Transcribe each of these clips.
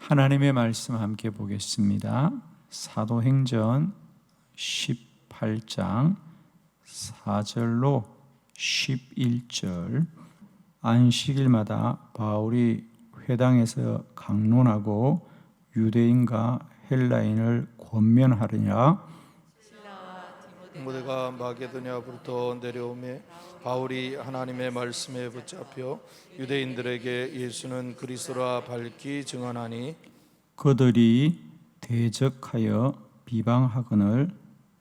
하나님의 말씀 함께 보겠습니다. 사도행전 18장 4절로 11절 안식일마다 바울이 회당에서 강론하고 유대인과 헬라인을 권면하느냐 무대가 마게도냐부터 내려오매 바울이 하나님의 말씀에 붙잡혀 유대인들에게 예수는 그리스도라 밝히 증언하니 그들이 대적하여 비방하거늘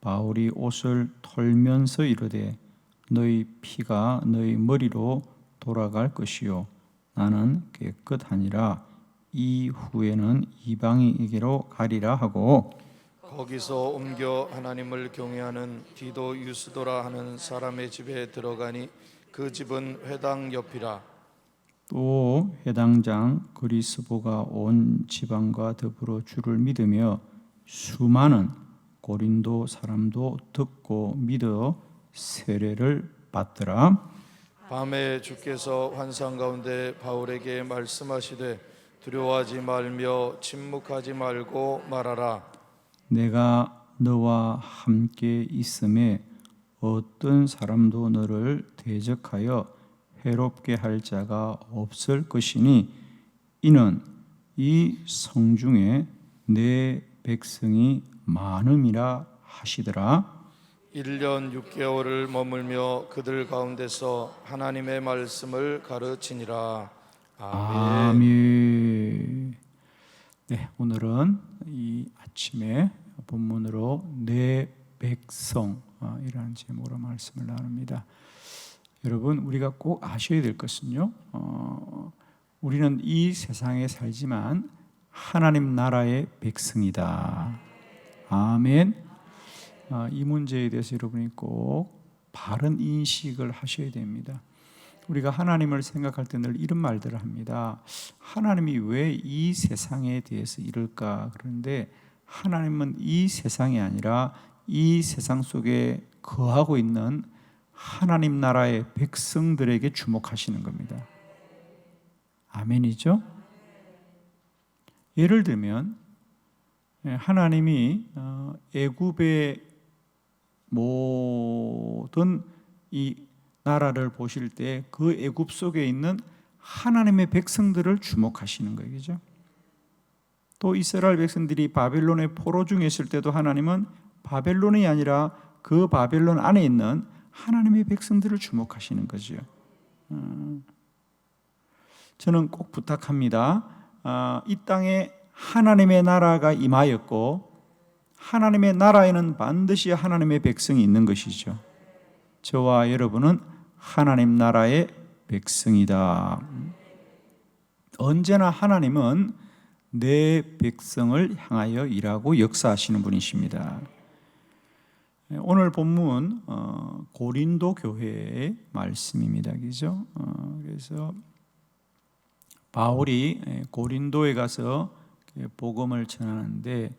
바울이 옷을 털면서 이르되 너희 피가 너희 머리로 돌아갈 것이요. 나는 깨끗하니라. 이후에는 이방인에게로 가리라. 하고 거기서 옮겨 하나님을 경외하는 디도 유스도라 하는 사람의 집에 들어가니 그 집은 회당 옆이라 또 해당장 그리스보가 온 지방과 더불어 주를 믿으며 수많은 고린도 사람도 듣고 믿어 세례를 받더라. 밤에 주께서 환상 가운데 바울에게 말씀하시되 두려워하지 말며 침묵하지 말고 말하라 내가 너와 함께 있음에 어떤 사람도 너를 대적하여 해롭게 할 자가 없을 것이니 이는 이 성중에 내 백성이 많음이라 하시더라. 1년 6개월을 머물며 그들 가운데서 하나님의 말씀을 가르치니라. 아멘. 아멘. 네, 오늘은 이 아침에 본문으로 내 백성이라는 제목으로 말씀을 나눕니다. 여러분 우리가 꼭 아셔야 될 것은요. 어, 우리는 이 세상에 살지만 하나님 나라의 백성이다. 아멘. 아, 이 문제에 대해서 여러분이 꼭 바른 인식을 하셔야 됩니다. 우리가 하나님을 생각할 때 늘 이런 말들을 합니다. 하나님이 왜 이 세상에 대해서 이럴까? 그런데 하나님은 이 세상이 아니라 이 세상 속에 거하고 있는 하나님 나라의 백성들에게 주목하시는 겁니다. 아멘이죠? 예를 들면 예, 하나님이 어, 애굽의 모든 이 나라를 보실 때 그 애굽 속에 있는 하나님의 백성들을 주목하시는 거예요. 그죠? 또 이스라엘 백성들이 바벨론의 포로 중에 있을 때도 하나님은 바벨론이 아니라 그 바벨론 안에 있는 하나님의 백성들을 주목하시는 거죠. 음. 저는 꼭 부탁합니다. 아, 이 땅에 하나님의 나라가 임하였고 하나님의 나라에는 반드시 하나님의 백성이 있는 것이죠. 저와 여러분은 하나님 나라의 백성이다. 언제나 하나님은 내 백성을 향하여 일하고 역사하시는 분이십니다. 오늘 본문 어, 고린도 교회의 말씀입니다, 그죠? 어, 그래서 바울이 고린도에 가서 복음을 전하는데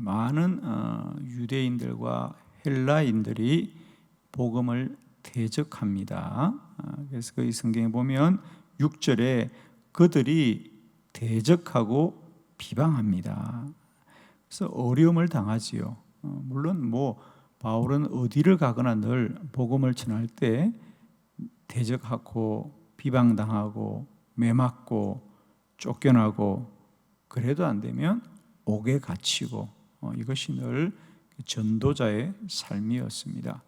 많은 어, 유대인들과 헬라인들이 복음을 대적합니다. 그래서 그 성경에 보면 6절에 그들이 대적하고 비방합니다. 그래서 어려움을 당하지요. 어, 물론 뭐 바울은 어디를 가거나 늘 복음을 전할 때 대적하고 비방당하고 매맞고 쫓겨나고 그래도 안 되면 옥에 갇히고 어, 이것이 늘 전도자의 삶이었습니다.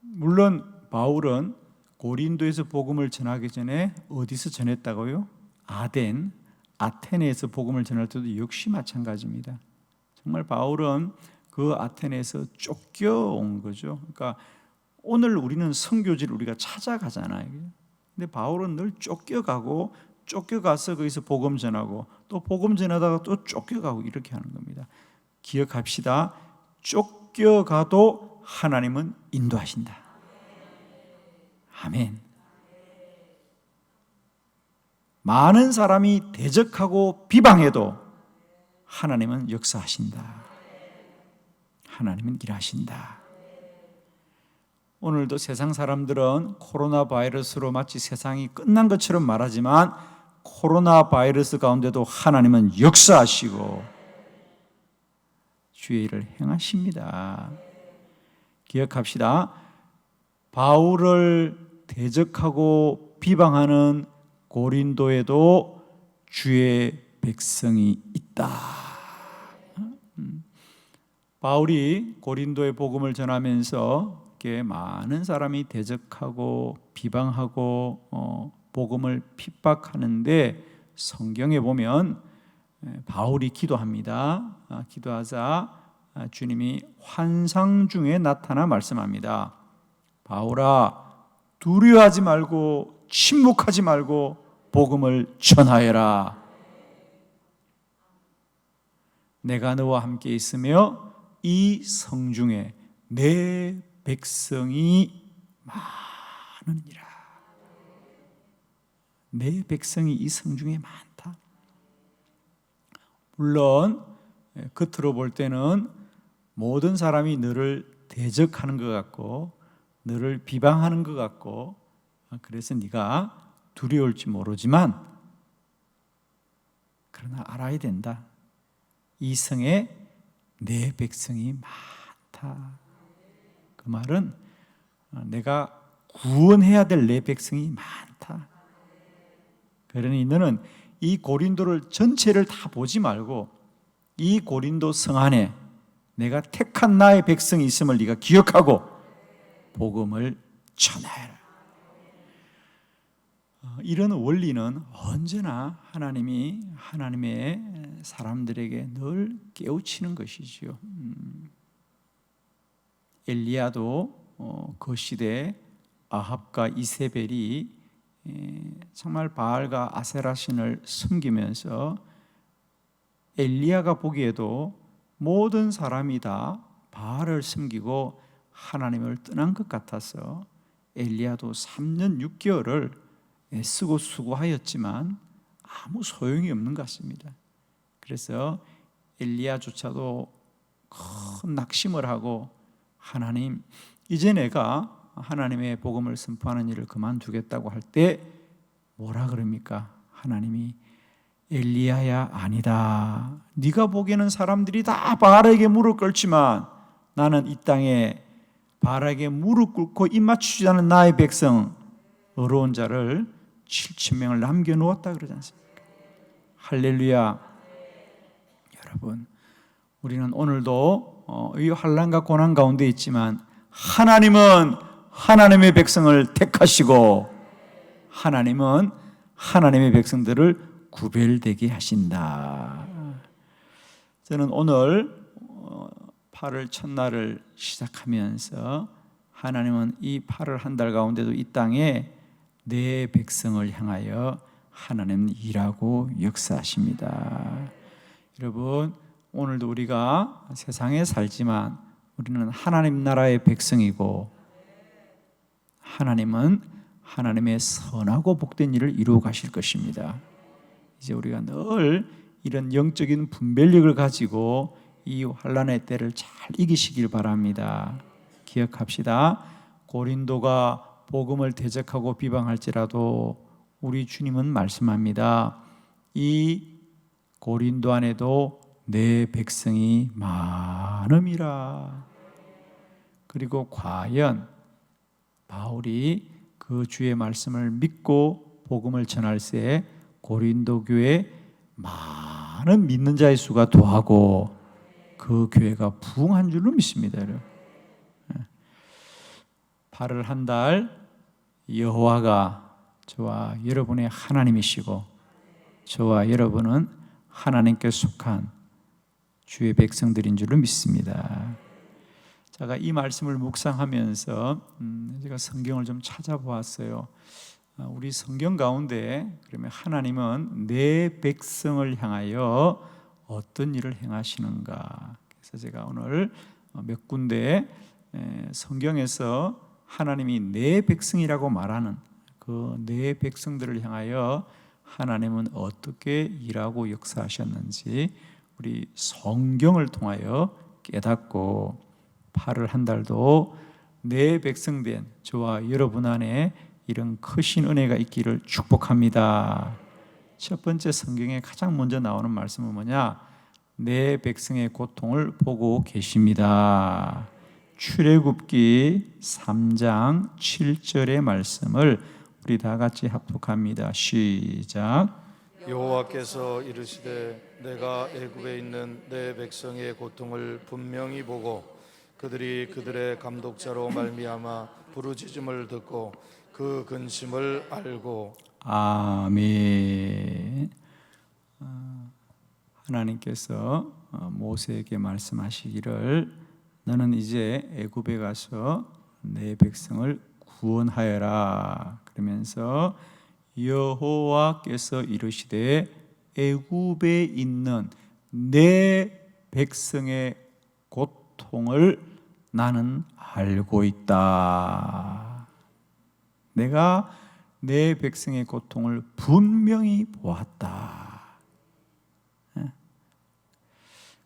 물론 바울은 고린도에서 복음을 전하기 전에 어디서 전했다고요? 아덴, 아테네에서 복음을 전할 때도 역시 마찬가지입니다. 정말 바울은 그 아테네에서 쫓겨온 거죠. 그러니까 오늘 우리는 성교지를 우리가 찾아가잖아요. 근데 바울은 늘 쫓겨가고 쫓겨가서 거기서 복음 전하고 또 복음 전하다가 또 쫓겨가고 이렇게 하는 겁니다. 기억합시다. 쫓겨가도 하나님은 인도하신다. 아멘. 많은 사람이 대적하고 비방해도 하나님은 역사하신다. 하나님은 일하신다. 오늘도 세상 사람들은 코로나 바이러스로 마치 세상이 끝난 것처럼 말하지만 코로나 바이러스 가운데도 하나님은 역사하시고 주의 일을 행하십니다. 기억합시다. 바울을 대적하고 비방하는 고린도에도 주의 백성이 있다. 음. 바울이 고린도의 복음을 전하면서 이렇게 많은 사람이 대적하고 비방하고 어, 복음을 핍박하는데 성경에 보면 에, 바울이 기도합니다. 아, 기도하자 아, 주님이 환상 중에 나타나 말씀합니다. 바울아 두려워하지 말고 침묵하지 말고 복음을 전하여라. 내가 너와 함께 있으며 이 성중에 내 백성이 많으니라. 내 백성이 이 성중에 많다. 물론 예, 겉으로 볼 때는 모든 사람이 너를 대적하는 것 같고 너를 비방하는 것 같고 아, 그래서 네가 두려울지 모르지만 그러나 알아야 된다. 이 성에 내 백성이 많다. 그 말은 어, 내가 구원해야 될 내 백성이 많다. 그러니 너는 이 고린도를 전체를 다 보지 말고 이 고린도 성 안에 내가 택한 나의 백성이 있음을 네가 기억하고 복음을 전하여라. 어, 이런 원리는 언제나 하나님이 하나님의 사람들에게 늘 깨우치는 것이지요. 음. 엘리야도 어, 그 시대 아합과 이세벨이 에, 정말 바알과 아세라 신을 숨기면서 엘리야가 보기에도 모든 사람이 다 바알을 숨기고 하나님을 떠난 것 같아서 엘리야도 3년 6개월을 애쓰고 수고하였지만 아무 소용이 없는 것 같습니다. 그래서 엘리야조차도 큰 낙심을 하고 하나님 이제 내가 하나님의 복음을 선포하는 일을 그만두겠다고 할 때 뭐라 그럽니까? 하나님이 엘리야야 아니다. 네가 보기에는 사람들이 다 바알에게 무릎 꿇지만 나는 이 땅에 바알에게 무릎 꿇고 입 맞추지 않은 나의 백성 어려운 자를 7천 명을 남겨 놓았다 그러지 않습니까? 할렐루야. 여러분, 우리는 오늘도 어, 이 환란과 고난 가운데 있지만 하나님은 하나님의 백성을 택하시고 하나님은 하나님의 백성들을 구별되게 하신다. 저는 오늘 8월 첫날을 시작하면서 하나님은 이 8월 한 달 가운데도 이 땅에 내 백성을 향하여 하나님 일하고 역사하십니다. 여러분 오늘도 우리가 세상에 살지만 우리는 하나님 나라의 백성이고 하나님은 하나님의 선하고 복된 일을 이루어 가실 것입니다. 이제 우리가 늘 이런 영적인 분별력을 가지고 이 환란의 때를 잘 이기시길 바랍니다. 기억합시다. 고린도가 복음을 대적하고 비방할지라도 우리 주님은 말씀합니다. 이 고린도 안에도 내 백성이 많음이라. 그리고 과연 바울이 그 주의 말씀을 믿고 복음을 전할 때 고린도 교회 많은 믿는 자의 수가 더하고 그 교회가 부흥한 줄로 믿습니다. 여러분. 8월 한 달 여호와가 저와 여러분의 하나님이시고 저와 여러분은 하나님께 속한 주의 백성들인 줄로 믿습니다. 제가 이 말씀을 묵상하면서 음, 제가 성경을 좀 찾아보았어요. 아, 우리 성경 가운데 그러면 하나님은 내 백성을 향하여 어떤 일을 행하시는가? 그래서 제가 오늘 몇 군데 성경에서 하나님이 내 백성이라고 말하는 그 내 백성들을 향하여 하나님은 어떻게 일하고 역사하셨는지 우리 성경을 통하여 깨닫고 8월 한 달도 내 백성된 저와 여러분 안에 이런 크신 은혜가 있기를 축복합니다. 첫 번째 성경에 가장 먼저 나오는 말씀은 뭐냐? 내 백성의 고통을 보고 계십니다. 출애굽기 3장 7절의 말씀을 우리 다 같이 합독합니다. 시작. 여호와께서 이르시되 내가 애굽에 있는 내 백성의 고통을 분명히 보고 그들이 그들의 감독자로 말미암아 부르짖음을 듣고 그 근심을 알고 아멘. 어, 하나님께서 어, 모세에게 말씀하시기를 너는 이제 애굽에 가서 내 백성을 구원하여라. 그러면서 여호와께서 이르시되 애굽에 있는 내 백성의 고통을 나는 알고 있다. 내가 내 백성의 고통을 분명히 보았다. 예.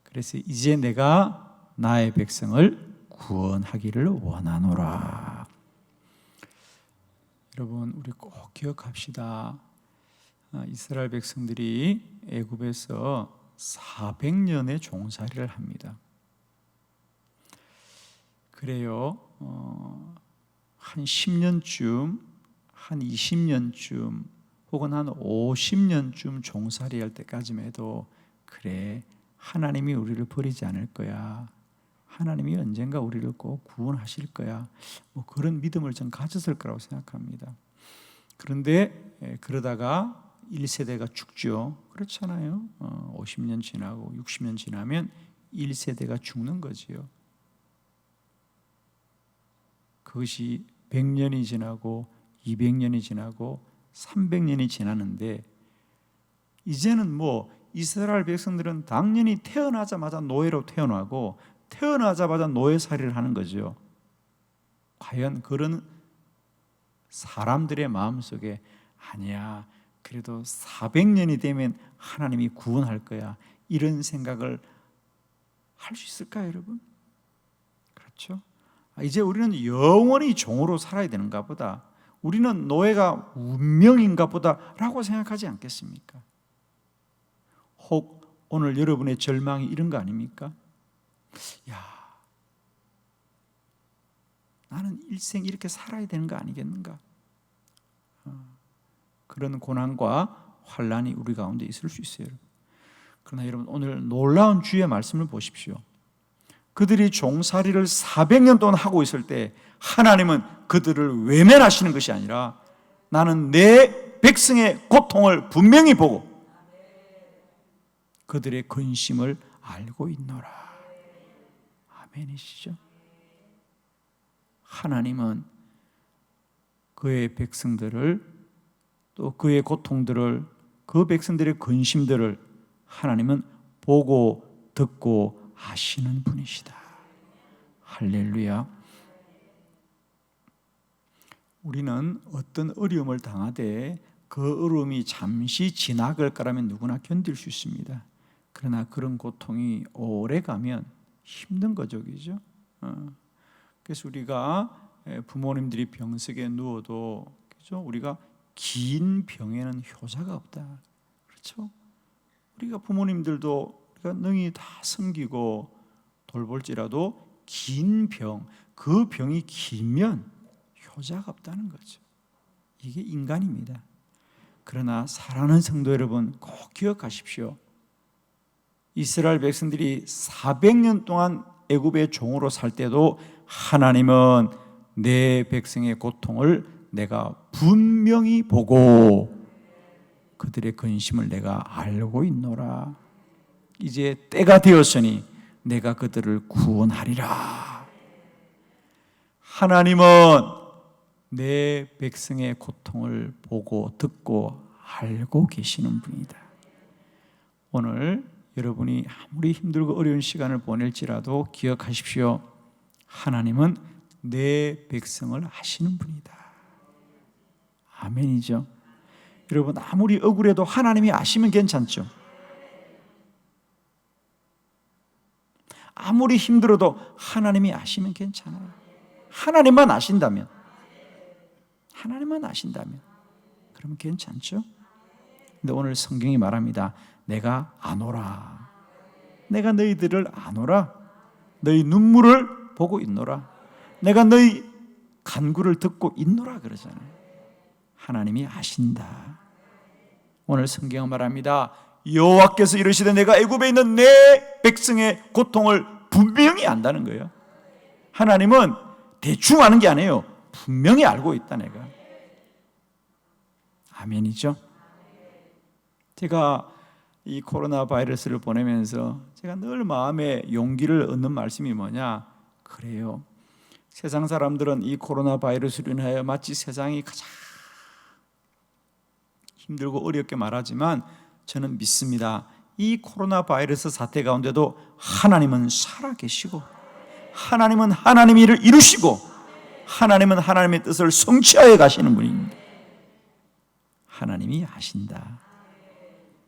그래서 이제 내가 나의 백성을 구원하기를 원하노라. 여러분 우리 꼭 기억합시다. 아, 이스라엘 백성들이 애굽에서 400년의 종살이를 합니다. 그래요. 어, 한 10년쯤, 한 20년쯤, 혹은 한 50년쯤 종살이 할 때까지만 해도 그래 하나님이 우리를 버리지 않을 거야. 하나님이 언젠가 우리를 꼭 구원하실 거야. 뭐 그런 믿음을 전 가졌을 거라고 생각합니다. 그런데 예, 그러다가 1세대가 죽죠. 그렇잖아요. 어, 50년 지나고 60년 지나면 1세대가 죽는 거지요. 그것이 100년이 지나고 200년이 지나고 300년이 지나는데 이제는 뭐 이스라엘 백성들은 당연히 태어나자마자 노예로 태어나고 태어나자마자 노예살이를 하는 거죠. 과연 그런 사람들의 마음속에 아니야. 그래도 400년이 되면 하나님이 구원할 거야. 이런 생각을 할 수 있을까요, 여러분? 그렇죠? 아, 이제 우리는 영원히 종으로 살아야 되는가 보다. 우리는 노예가 운명인가 보다라고 생각하지 않겠습니까? 혹 오늘 여러분의 절망이 이런 거 아닙니까? 야, 나는 일생 이렇게 살아야 되는 거 아니겠는가? 어, 그런 고난과 환란이 우리 가운데 있을 수 있어요. 그러나 여러분 오늘 놀라운 주의 말씀을 보십시오. 그들이 종살이를 400년 동안 하고 있을 때 하나님은 그들을 외면하시는 것이 아니라 나는 내 백성의 고통을 분명히 보고 그들의 근심을 알고 있노라. 아멘이시죠? 하나님은 그의 백성들을 또 그의 고통들을 그 백성들의 근심들을 하나님은 보고 듣고 아시는 분이시다. 할렐루야. 우리는 어떤 어려움을 당하되 그 어려움이 잠시 지나갈 거라면 누구나 견딜 수 있습니다. 그러나 그런 고통이 오래 가면 힘든 거죠? 어. 그래서 우리가 부모님들이 병석에 누워도 그죠? 우리가 긴 병에는 효자가 없다. 그렇죠? 우리가 부모님들도 우리가 능히 다 섬기고 돌볼지라도 긴 병, 그 병이 길면 효자가 없다는 거죠. 이게 인간입니다. 그러나 사랑하는 성도 여러분 꼭 기억하십시오. 이스라엘 백성들이 400년 동안 애굽의 종으로 살 때도 하나님은 내 백성의 고통을 내가 분명히 보고 그들의 근심을 내가 알고 있노라. 이제 때가 되었으니 내가 그들을 구원하리라. 하나님은 내 백성의 고통을 보고 듣고 알고 계시는 분이다. 오늘 여러분이 아무리 힘들고 어려운 시간을 보낼지라도 기억하십시오. 하나님은 내 백성을 아시는 분이다. 아멘이죠. 여러분 아무리 억울해도 하나님이 아시면 괜찮죠. 아무리 힘들어도 하나님이 아시면 괜찮아요. 하나님만 아신다면, 하나님만 아신다면, 그러면 괜찮죠? 근데 오늘 성경이 말합니다. 내가 아노라. 내가 너희들을 아노라. 너희 눈물을 보고 있노라. 내가 너희 간구를 듣고 있노라 그러잖아요. 하나님이 아신다. 오늘 성경은 말합니다. 여호와께서 이르시되 내가 애굽에 있는 내 백성의 고통을 분명히 안다는 거예요. 하나님은 대충 아는 게 아니에요. 분명히 알고 있다 내가. 아멘이죠. 제가 이 코로나 바이러스를 보내면서 제가 늘 마음에 용기를 얻는 말씀이 뭐냐? 그래요. 세상 사람들은 이 코로나 바이러스로 인하여 마치 세상이 가장 힘들고 어렵게 말하지만 저는 믿습니다. 이 코로나 바이러스 사태 가운데도 하나님은 살아 계시고 하나님은 하나님의 일을 이루시고 하나님은 하나님의 뜻을 성취하여 가시는 분입니다. 하나님이 아신다.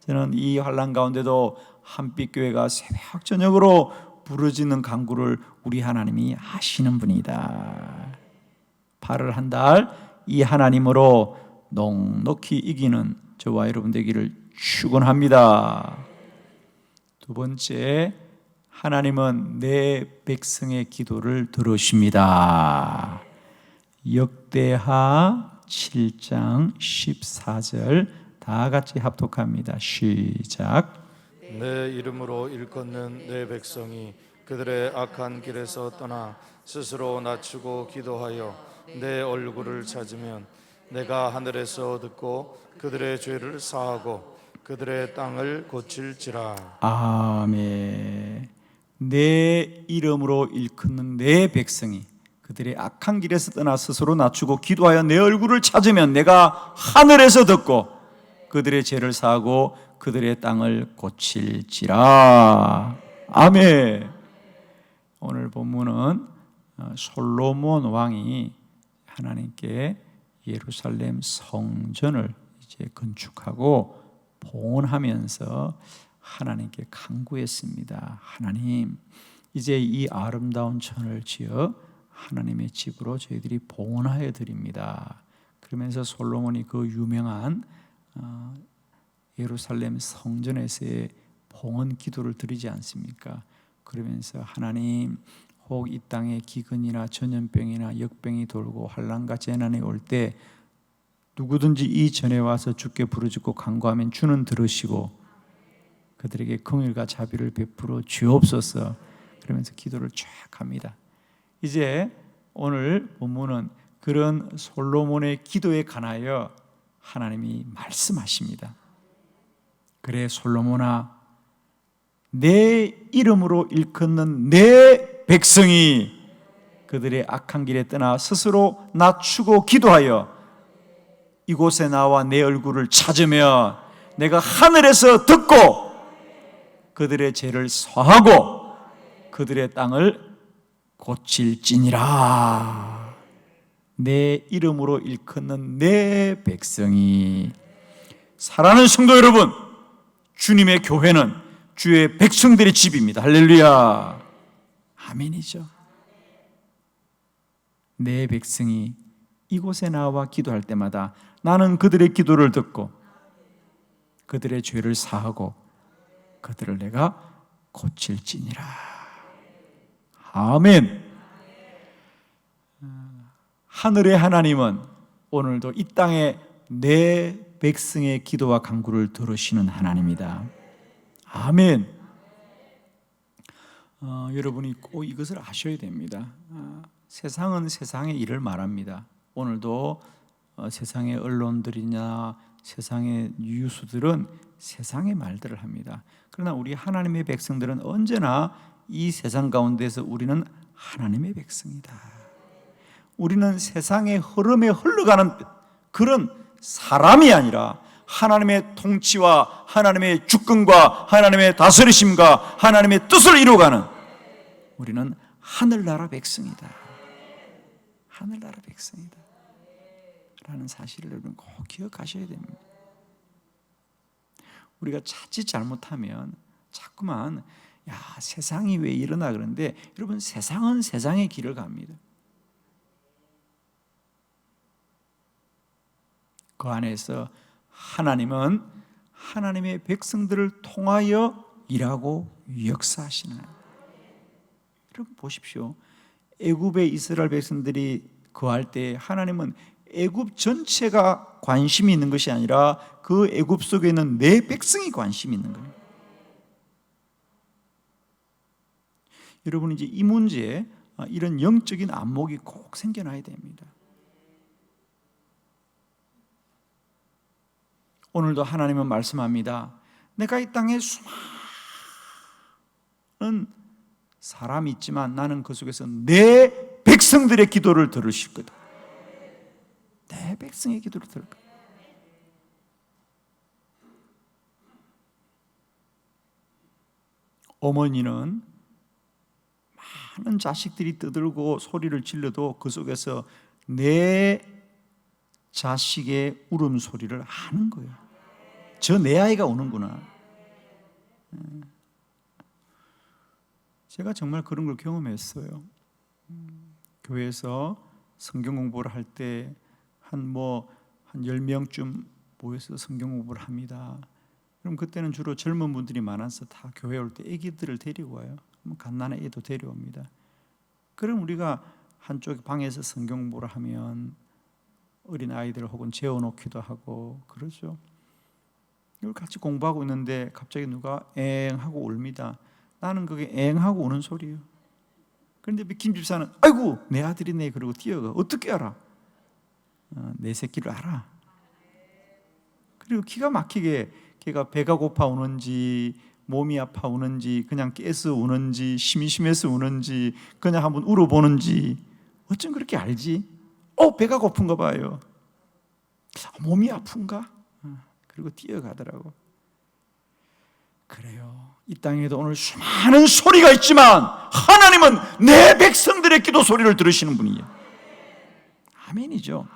저는 이 환란 가운데도 한빛 교회가 새벽 저녁으로 부르짖는 간구를 우리 하나님이 아시는 분이다. 발을 한달 이 하나님으로 넉넉히 이기는 저와 여러분 되기를 축원합니다. 두 번째 하나님은 내 백성의 기도를 들으십니다. 역대하 7장 14절 다 같이 합독합니다. 시작. 내 이름으로 일컫는 내 백성이 그들의 악한 길에서 떠나 스스로 낮추고 기도하여 내 얼굴을 찾으면 내가 하늘에서 듣고 그들의 죄를 사하고 그들의 땅을 고칠지라. 아멘. 내 이름으로 일컫는 내 백성이 그들의 악한 길에서 떠나 스스로 낮추고 기도하여 내 얼굴을 찾으면 내가 하늘에서 듣고 그들의 죄를 사하고 그들의 땅을 고칠지라. 아멘. 오늘 본문은 어, 솔로몬 왕이 하나님께 예루살렘 성전을 이제 건축하고 봉헌하면서 하나님께 간구했습니다. 하나님, 이제 이 아름다운 천을 지어 하나님의 집으로 저희들이 봉헌하여 드립니다. 그러면서 솔로몬이 그 유명한 어, 예루살렘 성전에서의 봉헌 기도를 드리지 않습니까? 그러면서 하나님 혹 이 땅에 기근이나 전염병이나 역병이 돌고 환란과 재난이 올 때 누구든지 이 전에 와서 주께 부르짖고 간구하면 주는 들으시고 그들에게 긍휼과 자비를 베풀어 주옵소서 그러면서 기도를 쫙 합니다. 이제 오늘 본문은 그런 솔로몬의 기도에 관하여 하나님이 말씀하십니다. 그래 솔로몬아 내 이름으로 일컫는 내 백성이 그들의 악한 길에 떠나 스스로 낮추고 기도하여 이곳에 나와 내 얼굴을 찾으면 내가 하늘에서 듣고 그들의 죄를 사하고 그들의 땅을 고칠지니라. 내 이름으로 일컫는 내 백성이 사랑하는 성도 여러분 주님의 교회는 주의 백성들의 집입니다. 할렐루야. 아멘이죠. 내 백성이 이곳에 나와 기도할 때마다 나는 그들의 기도를 듣고 그들의 죄를 사하고 그들을 내가 고칠지니라. 아멘. 하늘의 하나님은 오늘도 이 땅에 내 백성의 기도와 간구를 들으시는 하나님이다. 아멘. 어, 여러분이 꼭 이것을 아셔야 됩니다. 아, 세상은 세상의 일을 말합니다. 오늘도 어, 세상의 언론들이나 세상의 뉴스들은 세상의 말들을 합니다. 그러나 우리 하나님의 백성들은 언제나 이 세상 가운데서 우리는 하나님의 백성이다. 우리는 세상의 흐름에 흘러가는 그런 사람이 아니라 하나님의 통치와 하나님의 주권과 하나님의 다스리심과 하나님의 뜻을 이루어가는 우리는 하늘나라 백성이다. 하늘나라 백성이다. 라는 사실을 여러분 꼭 기억하셔야 됩니다. 우리가 자칫 잘못하면 자꾸만 야 세상이 왜 이러나 그런데 여러분 세상은 세상의 길을 갑니다. 그 안에서 하나님은 하나님의 백성들을 통하여 일하고 역사하시는. 여러분 보십시오. 애굽의 이스라엘 백성들이 거할 때 하나님은 애굽 전체가 관심이 있는 것이 아니라 그 애굽 속에 있는 내 백성이 관심이 있는 거예요. 여러분 이제 이 문제에 아, 이런 영적인 안목이 꼭 생겨나야 됩니다. 오늘도 하나님은 말씀합니다. 내가 이 땅에 수많은 사람이 있지만 나는 그 속에서 내 백성들의 기도를 들으실 거다. 내 백성의 기도를 들을 거다. 어머니는 많은 자식들이 떠들고 소리를 질러도 그 속에서 내 자식의 울음소리를 아는 거예요. 저내 아이가 우는구나. 예. 제가 정말 그런 걸 경험했어요. 음, 교회에서 성경 공부를 할 때 한 뭐 한 10명쯤 모여서 성경 공부를 합니다. 그럼 그때는 주로 젊은 분들이 많아서 다 교회 올 때 아기들을 데리고 와요. 뭐 갓난아 애도 데려옵니다. 그럼 우리가 한쪽 방에서 성경 공부를 하면 어린 아이들 혹은 재워놓기도 하고 그러죠. 이걸 같이 공부하고 있는데 갑자기 누가 엥 하고 울니다. 나는 그게 엥 하고 우는 소리예요. 그런데 김 집사는 아이고 내 아들이네 그러고 뛰어가 어떻게 알아? 어, 내 새끼를 알아. 그리고 기가 막히게 걔가 배가 고파 우는지 몸이 아파 우는지 그냥 깨서 우는지 심심해서 우는지 그냥 한번 울어보는지 어쩜 그렇게 알지? 어 배가 고픈가 봐요. 몸이 아픈가? 어, 그리고 뛰어가더라고. 그래요. 이 땅에도 오늘 수많은 소리가 있지만 하나님은 내 백성들의 기도 소리를 들으시는 분이에요. 아멘이죠.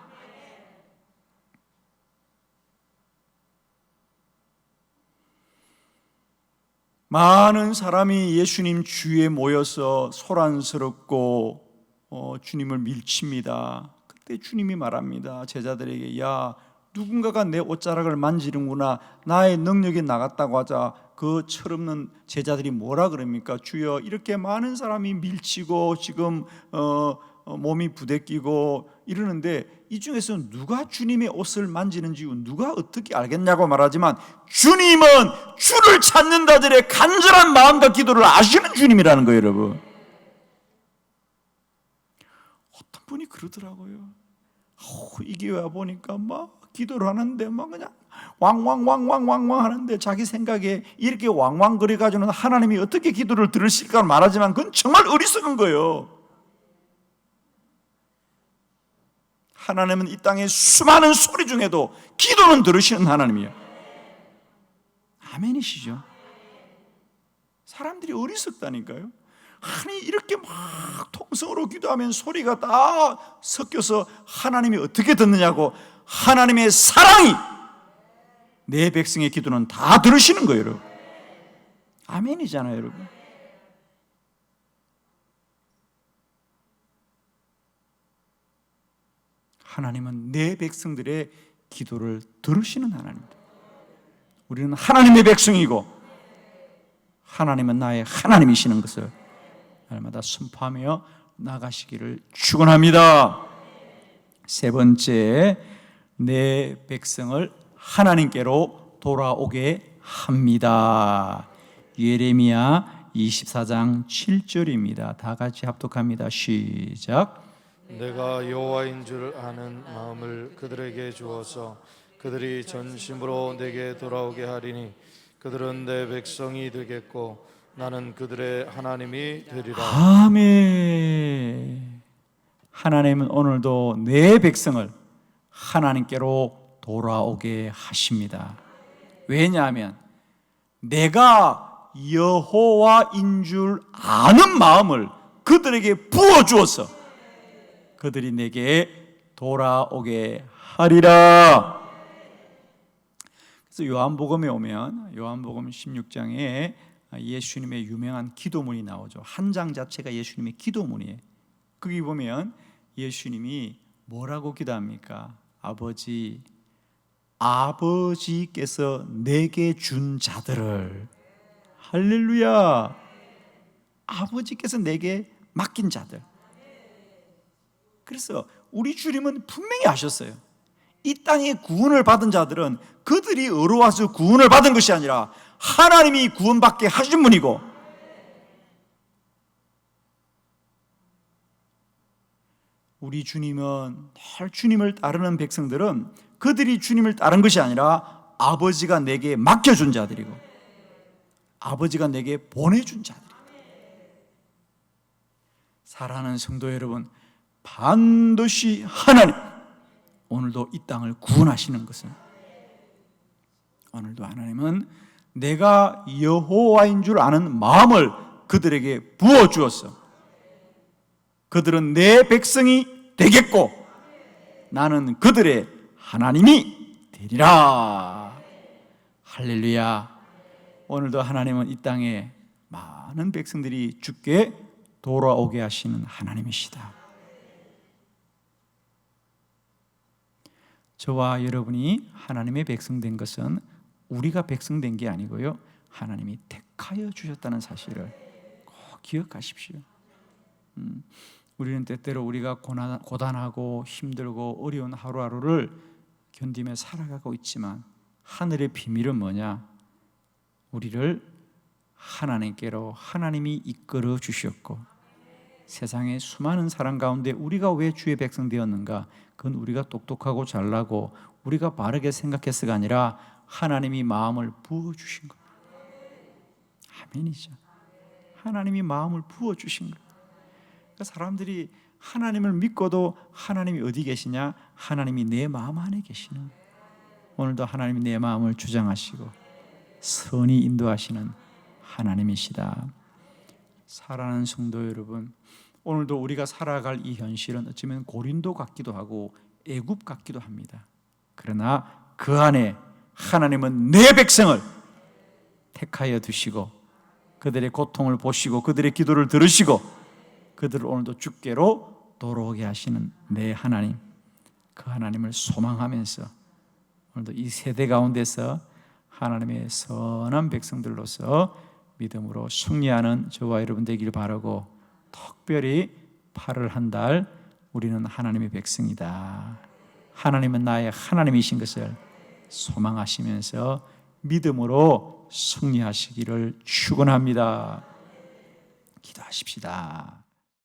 많은 사람이 예수님 주위에 모여서 소란스럽고 어, 주님을 밀칩니다. 그때 주님이 말합니다. 제자들에게 야 누군가가 내 옷자락을 만지는구나 나의 능력이 나갔다고 하자 그 철없는 제자들이 뭐라 그럽니까 주여 이렇게 많은 사람이 밀치고 지금 어, 어, 몸이 부대끼고 이러는데 이 중에서 누가 주님의 옷을 만지는지 누가 어떻게 알겠냐고 말하지만 주님은 주를 찾는 자들의 간절한 마음과 기도를 아시는 주님이라는 거예요 여러분 어떤 분이 그러더라고요 어, 이 교회 와 보니까 막 기도를 하는데 막 그냥 왕왕왕왕왕왕 하는데 자기 생각에 이렇게 왕왕거려 가지고는 하나님이 어떻게 기도를 들으실까 말하지만 그건 정말 어리석은 거예요. 하나님은 이 땅의 수많은 소리 중에도 기도는 들으시는 하나님이에요. 아멘이시죠? 사람들이 어리석다니까요. 아니 이렇게 막 통성으로 기도하면 소리가 다 섞여서 하나님이 어떻게 듣느냐고 하나님의 사랑이 내 백성의 기도는 다 들으시는 거예요, 여러분. 아멘이잖아요, 여러분. 하나님은 내 백성들의 기도를 들으시는 하나님입니다. 우리는 하나님의 백성이고 하나님은 나의 하나님이시는 것을 날마다 선포하며 나가시기를 축원합니다. 세 번째 내 백성을 하나님께로 돌아오게 합니다. 예레미야 24장 7절입니다. 다 같이 합독합니다. 시작. 내가 여호와인 줄 아는 마음을 그들에게 주어서 그들이 전심으로 내게 돌아오게 하리니 그들은 내 백성이 되겠고 나는 그들의 하나님이 되리라. 아멘. 하나님은 오늘도 내 백성을 하나님께로 돌아오게 하십니다. 왜냐하면 내가 여호와인 줄 아는 마음을 그들에게 부어 주어서 그들이 내게 돌아오게 하리라. 그래서 요한복음에 오면 요한복음 16장에 예수님의 유명한 기도문이 나오죠. 한 장 자체가 예수님의 기도문이에요. 거기 보면 예수님이 뭐라고 기도합니까? 아버지, 아버지께서 내게 준 자들을 할렐루야 아버지께서 내게 맡긴 자들 그래서 우리 주님은 분명히 아셨어요. 이 땅에 구원을 받은 자들은 그들이 의로와서 구원을 받은 것이 아니라 하나님이 구원받게 하신 분이고. 우리 주님은 늘 주님을 따르는 백성들은 그들이 주님을 따른 것이 아니라 아버지가 내게 맡겨준 자들이고 아버지가 내게 보내준 자들이고 사랑하는 성도 여러분 반드시 하나님 오늘도 이 땅을 구원하시는 것은 오늘도 하나님은 내가 여호와인 줄 아는 마음을 그들에게 부어 주었어. 그들은 내 백성이 되겠고 나는 그들의 하나님이 되리라. 할렐루야. 오늘도 하나님은 이 땅에 많은 백성들이 죽게 돌아오게 하시는 하나님이시다. 저와 여러분이 하나님의 백성 된 것은 우리가 백성 된 게 아니고요. 하나님이 택하여 주셨다는 사실을 꼭 기억하십시오. 음, 우리는 때때로 우리가 고난, 고단하고 힘들고 어려운 하루하루를 견디며 살아가고 있지만 하늘의 비밀은 뭐냐? 우리를 하나님께로 하나님이 이끌어 주셨고 세상의 수많은 사람 가운데 우리가 왜 주의 백성 되었는가? 그건 우리가 똑똑하고 잘나고 우리가 바르게 생각해서가 아니라 하나님이 마음을 부어 주신 거예요. 아멘이죠. 하나님이 마음을 부어 주신 거예요. 그러니까 사람들이 하나님을 믿고도 하나님이 어디 계시냐? 하나님이 내 마음 안에 계시는. 오늘도 하나님이 내 마음을 주장하시고 선히 인도하시는 하나님이시다. 사랑하는 성도 여러분, 오늘도 우리가 살아갈 이 현실은 어쩌면 고린도 같기도 하고 애굽 같기도 합니다. 그러나 그 안에 하나님은 내 백성을 택하여 두시고 그들의 고통을 보시고 그들의 기도를 들으시고 그들을 오늘도 주께로 돌아오게 하시는 내 하나님 그 하나님을 소망하면서 오늘도 이 세대 가운데서 하나님의 선한 백성들로서 믿음으로 승리하는 저와 여러분 되길 바라고 특별히 8월 한 달 우리는 하나님의 백성이다. 하나님은 나의 하나님이신 것을 소망하시면서 믿음으로 승리하시기를 축원합니다. 기도하십시다.